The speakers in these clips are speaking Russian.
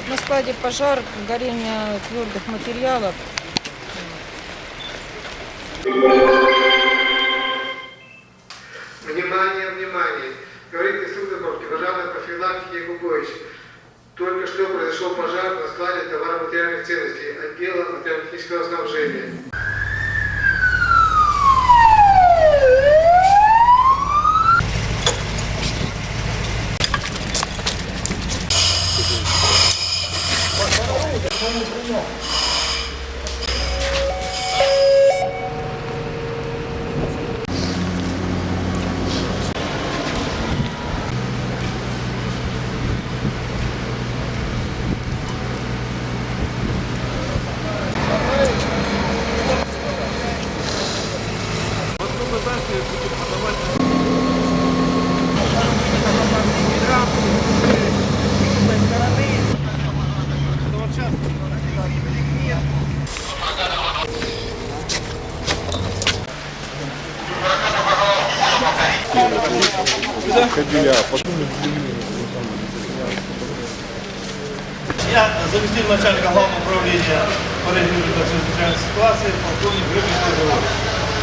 Значит, на складе пожар, горение твердых материалов. Внимание, внимание! Говорит инструктор Бабки, пожарной профилактики Якубович. Только что произошел пожар на складе товаро-материальных ценностей отдела материально-технического снабжения. Я заместитель начальника главного управления по региону чрезвычайной ситуации, полковник Григорий Григорьевич.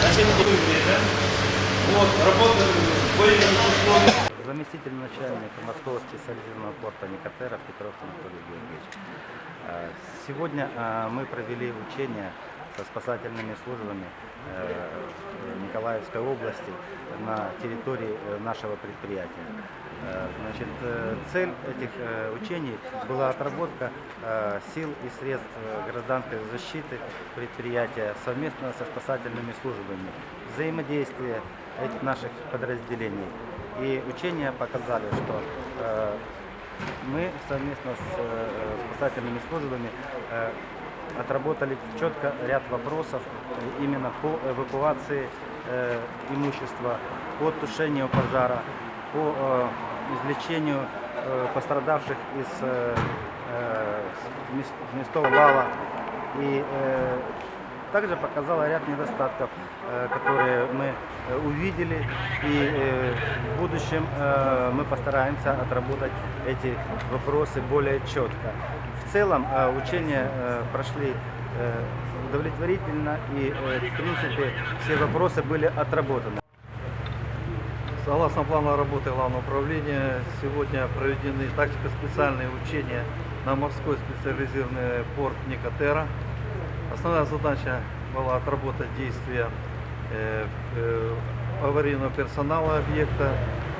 Значит, не время. Вот, работаю в военных условиях. Заместитель начальника морского специализированного порта Никотера Петров Анатолий Георгиевич. Э, Сегодня э, мы провели учения со спасательными службами э, Николаевской области на территории э, нашего предприятия. Э, Значит, цель этих учений была отработка сил и средств гражданской защиты предприятия совместно со спасательными службами, взаимодействие этих наших подразделений. И учения показали, что мы совместно с спасательными службами отработали четко ряд вопросов э, именно по эвакуации э, имущества, по тушению пожара, по э, извлечению пострадавших из местов вала. И также показала ряд недостатков, э, которые мы э, увидели, и э, в будущем мы постараемся отработать эти вопросы более четко. В целом учения прошли удовлетворительно, и в принципе все вопросы были отработаны. Согласно плану работы Главного управления, сегодня проведены тактико-специальные учения на морской специализированный порт Никотера. Основная задача была отработать действия э, э, аварийного персонала объекта,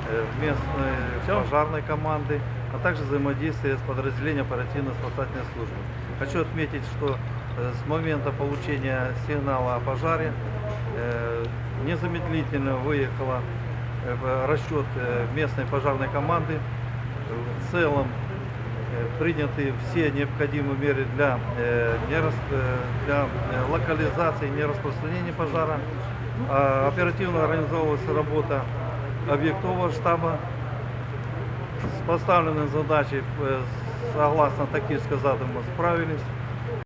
э, местной пожарной команды, а также взаимодействие с подразделением оперативно-спасательной службы. Хочу отметить, что с момента получения сигнала о пожаре незамедлительно выехала расчет местной пожарной команды. В целом приняты все необходимые меры для, э, э, для э, локализации и нераспространения пожара. А Оперативно организовывалась работа объектового штаба с поставленной задачей, э, согласно тактическому задуму, справились.